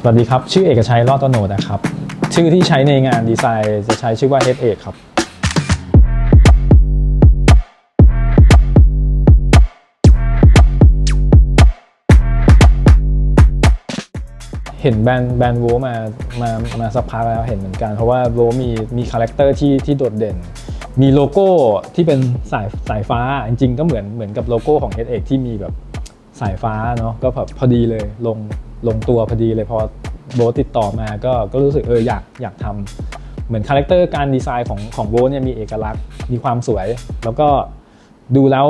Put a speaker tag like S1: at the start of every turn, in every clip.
S1: สวัสดีครับ ชื่อเอกชัยรอดตโนดนะครับ ชื่อที่ใช้ในงานดีไซน์จะใช้ชื่อว่า Head เอกครับเห็นแบรนด์แบรนด์โวมามามาสักพักแล้วเห็นเหมือนกัน เพราะว่าโวมีมีคาแรคเตอร์ที่ที่โดดเด่น มีโลโก้ที่เป็นสายสายฟ้าจริงๆ ก็เหมือนเหมือนกับโลโก้ของ Head เอกที่มีแบบสายฟ้าเนาะก็แบบพอดีเลยลง ลงตัวพอดีเลยพอโบทติดต่อมาก็ก็รู้สึกเอออยากอยากทำเหมือนคาแรคเตอร์การดีไซน์ของของโบทเนี่ยมีเอกลักษณ์มีความสวย แล้วก็ดูแล้ว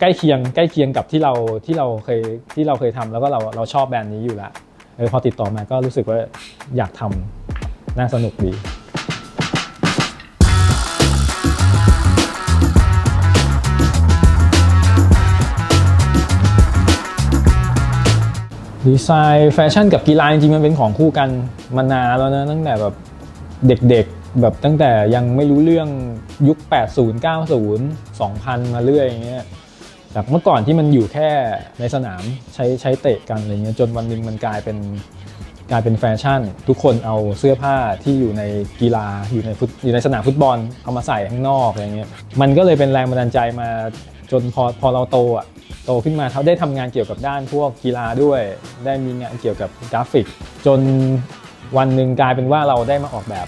S1: ใกล้เคียงใกล้เคียงกับที่เราที่เราเคยที่เราเคยทำแล้วก็เราเราชอบแบรนด์นี้อยู่แล้วเออพอติดต่อมาก็รู้สึกว่าอยากทำน่าสนุกดี ดีไซน์แฟชั่นกับกีฬาจริงๆมันเป็นของคู่กันมานานแล้วนะตั้งแต่แบบเด็กๆแบบตั้งแต่ยังไม่รู้เรื่องยุค 80 90 2000 มาเรื่อยอย่างเงี้ยจากเมื่อก่อนที่มันอยู่แค่ในสนามใช้ใช้เตะกันอะไรเงี้ยจนวันหนึงมันกลายเป็นกลายเป็นแฟชั่น ทุกคนเอาเสื้อผ้าที่อยู่ในกีฬาอยู่ในฟุตอยู่ในสนามฟุตบอลเอามาใส่ข้างนอกอะไรเงี้ยมันก็เลยเป็นแรงบันดาลใจมา จนพอพอเราโตอะโตขึ้นมาเขาได้ทำงานเกี่ยวกับด้านพวกกีฬาด้วย ได้มีงานเกี่ยวกับกราฟิก จนวันหนึ่งกลายเป็นว่าเราได้มาออกแบบ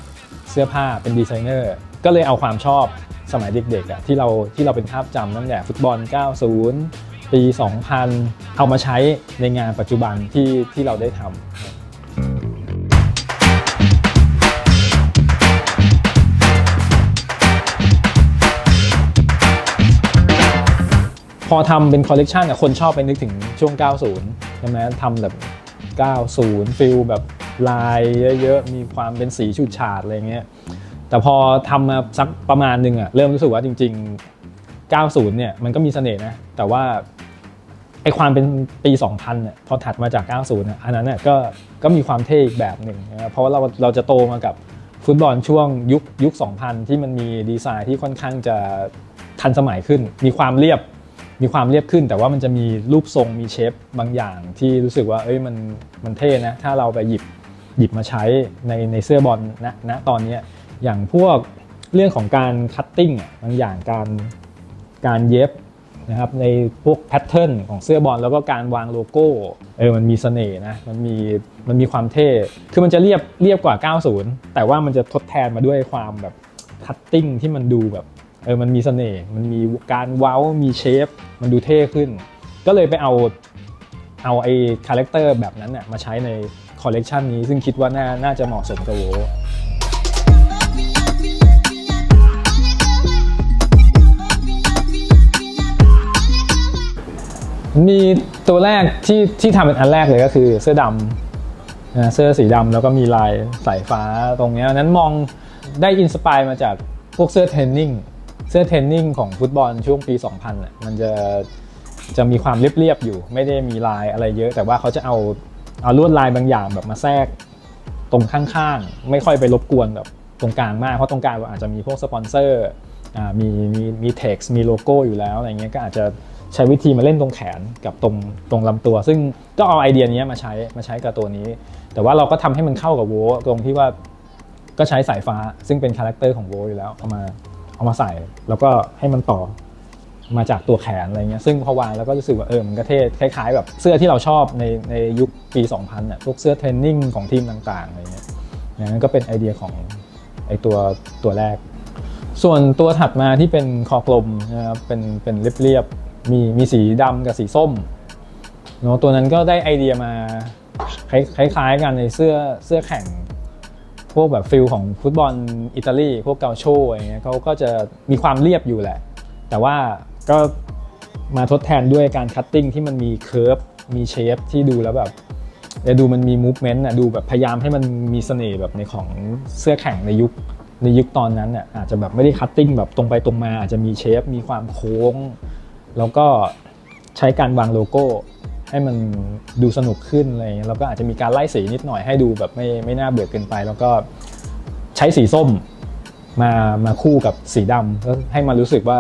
S1: เสื้อผ้าเป็นดีไซเนอร์ก็เลยเอาความชอบสมัยเด็กๆอะที่เราที่เราเป็นภาพจำตั้งแต่ฟุตบอล 90 ปี 2000 เอามาใช้ในงานปัจจุบันที่ที่เราได้ทำ อทำเป็นคอลเลกชันอะคนชอบไปนึกถึงช่วง 90 ใช่ไหมทำแบบ 90 ฟิลแบบลายเยอะๆ มีความเป็นสีฉูดฉาดอะไรเงี้ย แต่พอทำมาสักประมาณหนึ่งอะเริ่มรู้สึกว่าจริง ๆ 90 เนี่ยมันก็มีเสน่ห์นะ แต่ว่าไอความเป็นปี 2000เนี่ยพอถัดมาจาก 90อะอันนั้นน่ะก็ก็มีความเท่อีกแบบหนึ่งนะเพราะว่าเราเราจะโตมากับฟุตบอลช่วงยุคยุค 2000 ที่มันมีดีไซน์ที่ค่อนข้างจะทันสมัยขึ้น มีความเรียบ มีความเรียบขึ้น แต่ว่ามันจะมีรูปทรงมีเชฟบางอย่างที่รู้สึกว่าเอ้ยมันมันเท่นะ ถ้าเราไปหยิบหยิบมาใช้ในในเสื้อบอลณณตอนนี้อย่างพวกเรื่องของการคัตติ้งบางอย่างการการเย็บนะครับในพวกแพทเทิร์นของเสื้อบอลแล้วก็การวางโลโก้เออมันมีเสน่ห์นะมันมีมันมีความเท่คือมันจะเรียบเรียบกว่า 90 แต่ว่ามันจะทดแทนมาด้วยความแบบคัตติ้งที่มันดูแบบ เออมันมีเสน่ห์มันมีการเว้ามีเชฟ มันดูเท่ขึ้น ก็เลยไปเอาเอาไอ้คาแรคเตอร์แบบนั้นน่ะมาใช้ในคอลเลกชันนี้ ซึ่งคิดว่าน่าน่าจะเหมาะสมกับโวมีตัวแรกที่ที่ทำเป็นอันแรกเลยก็คือเสื้อดำนะเสื้อสีดำแล้วก็มีลายสายฟ้าตรงเนี้ยนั้นมองได้อินสปายมาจากพวกเสื้อเทรนนิ่ง เสื้อเทรนนิ่งของฟุตบอลช่วงปี 2000น่ะมันจะจะมีความเรียบๆอยู่ ไม่ได้มีลายอะไรเยอะ แต่ว่าเขาจะเอาเอาลวดลายบางอย่างแบบมาแทรกตรงข้างๆ ไม่ค่อยไปรบกวนแบบตรงกลางมาก เพราะตรงกลางอาจจะมีพวกสปอนเซอร์มีมีมีเท็กซ์มีโลโก้อยู่แล้วอะไรเงี้ยก็อาจจะใช้วิธีมาเล่นตรงแขนกับตรงตรงลำตัว ซึ่งก็เอาไอเดียนี้มาใช้มาใช้กับตัวนี้ แต่ว่าเราก็ทำให้มันเข้ากับโวตรงที่ว่าก็ใช้สายฟ้าซึ่งเป็นคาแรคเตอร์ของโวอยู่แล้วเอามา เอามาใส่ แล้วก็ให้มันต่อมาจากตัวแขนอะไรเงี้ยซึ่งพอวางแล้วก็รู้สึกว่าเออมันก็เท่คล้ายๆ แบบเสื้อที่เราชอบในในยุคปี 2000น่ะพวกเสื้อเทรนนิ่งของทีมต่างๆอะไรเงี้ยนั้นก็เป็นไอเดียของไอตัวตัวแรก ส่วนตัวถัดมาที่เป็นคอกลมนะครับเป็นเป็นเรียบๆมีมีสีดำกับสีส้มเนาะตัวนั้นก็ได้ไอเดียมาคล้ายๆกันในเสื้อเสื้อแข่ง พวกแบบฟิลของฟุตบอลอิตาลีพวกเกาโชอะไรเงี้ยเขาก็จะมีความเรียบอยู่แหละ แต่ว่าก็มาทดแทนด้วยการคัตติ้งที่มันมีเคิร์ฟมีเชฟที่ดูแล้วแบบเออดูมันมีมูฟเมนต์อะดูแบบพยายามให้มันมีเสน่ห์แบบในของเสื้อแข่งในยุคในยุคตอนนั้นอะอาจจะแบบไม่ได้คัตติ้งแบบตรงไปตรงมาอาจจะมีเชฟมีความโค้ง แล้วก็ใช้การวางโลโก้ ให้มันดูสนุกขึ้นอะไรเงี้ยแล้วก็อาจจะมีการไล่สีนิดหน่อยให้ดูแบบไม่ไม่น่าเบื่อเกินไป แล้วก็ใช้สีส้มมามาคู่กับสีดำแล้วให้มันรู้สึกว่า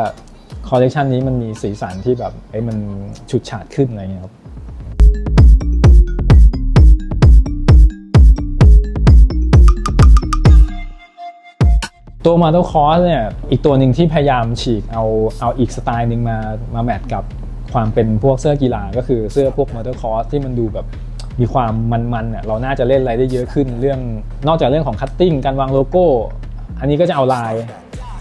S1: คอลเลคชันนี้มันมีสีสันที่แบบไอ้มันฉุดฉาดขึ้นอะไรเงี้ยครับตัวมาตัวคอสเนี่ยอีกตัวหนึ่งที่พยายามฉีกเอาเอาอีกสไตล์หนึ่งมามาแมทกับ ความเป็นพวกเสื้อกีฬาก็คือเสื้อพวกมอเตอร์คอร์สที่มันดูแบบมีความมันๆเนี่ยเราน่าจะเล่นอะไรได้เยอะขึ้นเรื่องนอกจากเรื่องของคัตติ้งการวางโลโก้ อันนี้ก็จะเอาลาย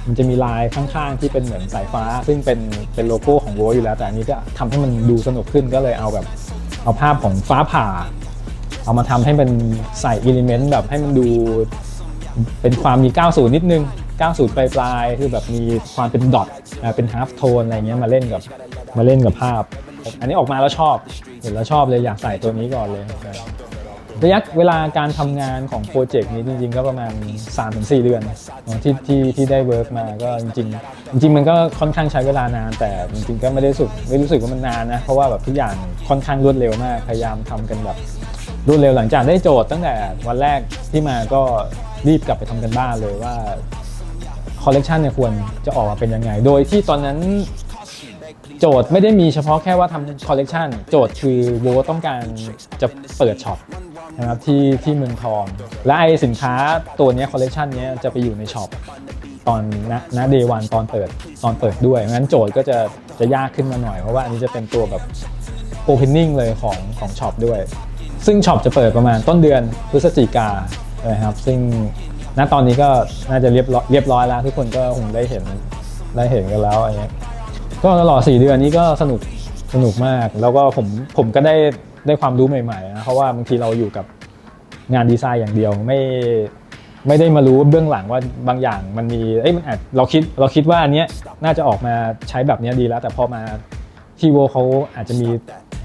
S1: มันจะมีลายข้างๆที่เป็นเหมือนสายฟ้า ซึ่งเป็นเป็นโลโก้ของโวอยู่แล้ว แต่อันนี้ก็ทำให้มันดูสนุกขึ้นก็เลยเอาแบบเอาภาพของฟ้าผ่า เอามาทำให้มันใส่อิเลเมนต์แบบให้มันดูเป็นความมี 90 นิดนึง 90 ปลายปลายๆคือแบบมีความเป็นดอทเป็นฮาร์ฟโทนอะไรเงี้ยมาเล่นกับมาเล่นกับภาพ อันนี้ออกมาแล้วชอบ เห็นแล้วชอบเลยอยากใส่ตัวนี้ก่อนเลยระยะเวลาการทำงานของโปรเจกต์นี้จริงๆ ก็ประมาณ 3-4 เดือนที่ที่ที่ได้เวิร์กมาก็จริงๆจริง ๆ มันก็ค่อนข้างใช้เวลานาน แต่จริงๆก็ไม่ได้สึกไม่รู้สึกว่ามันนานนะ เพราะว่าแบบทุกอย่างค่อนข้างรวดเร็วมาก พยายามทำกันแบบรวดเร็วหลังจากได้โจทย์ตั้งแต่วันแรกที่มาก็รีบกลับไปทำกันบ้านเลยว่า คอลเลกชันเนี่ยควรจะออกมาเป็นยังไง โดยที่ตอนนั้นโจทย์ไม่ได้มีเฉพาะแค่ว่าทำคอลเลกชันโจทย์คือโวต้องการจะเปิดช็อปนะครับที่ที่เมืองทอง และไอสินค้าตัวนี้คอลเลกชันนี้จะไปอยู่ในช็อปตอนณณเดวันตอนเปิดตอนเปิดด้วยงั้นโจทย์ก็จะจะยากขึ้นมาหน่อย เพราะว่าอันนี้จะเป็นตัวแบบ opening เลยของของช็อปด้วย ซึ่งช็อปจะเปิดประมาณต้นเดือนพฤศจิกานะครับซึ่ง ณตอนนี้ก็น่าจะเรียบร้อยเรียบร้อยแล้ว ทุกคนก็คงได้เห็นได้เห็นกันแล้วอะไรเงี้ยก็ตลอด 4 เดือนนี้ก็สนุกสนุกมาก แล้วก็ผมผมก็ได้ได้ความรู้ใหม่ๆนะเพราะว่าบางทีเราอยู่กับงานดีไซน์อย่างเดียวไม่ไม่ได้มารู้เบื้องหลังว่าบางอย่างมันมีเอ้ยมันอาจเราคิดเราคิดว่าอันเนี้ยน่าจะออกมาใช้แบบเนี้ยดีแล้ว แต่พอมาทีโวเขาอาจจะมี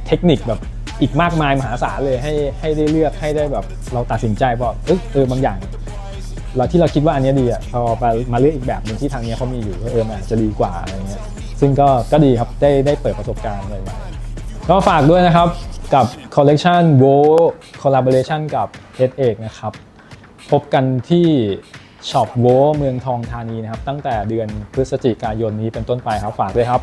S1: เทคนิคแบบอีกมากมายมหาศาลเลยให้ให้ได้เลือกให้ได้แบบเราตัดสินใจว่าเออบางอย่าง เราที่เราคิดว่าอันนี้ดีอะพอมามาเลือกอีกแบบหนึ่งที่ทางเนี้ยเขามีอยู่ก็เออมันอาจจะดีกว่าอะไรเงี้ยซึ่งก็ก็ดีครับได้ได้เปิดประสบการณ์ใหม่ๆก็ฝากด้วยนะครับกับคอลเล t ชันโวคอลลาบอร์เรชันกับเอสเอกนะครับ พบกันที่ช็อปโวเมืองทองธานีนะครับ ตั้งแต่เดือนพฤศจิกายนนี้เป็นต้นไปครับฝากด้วยครับ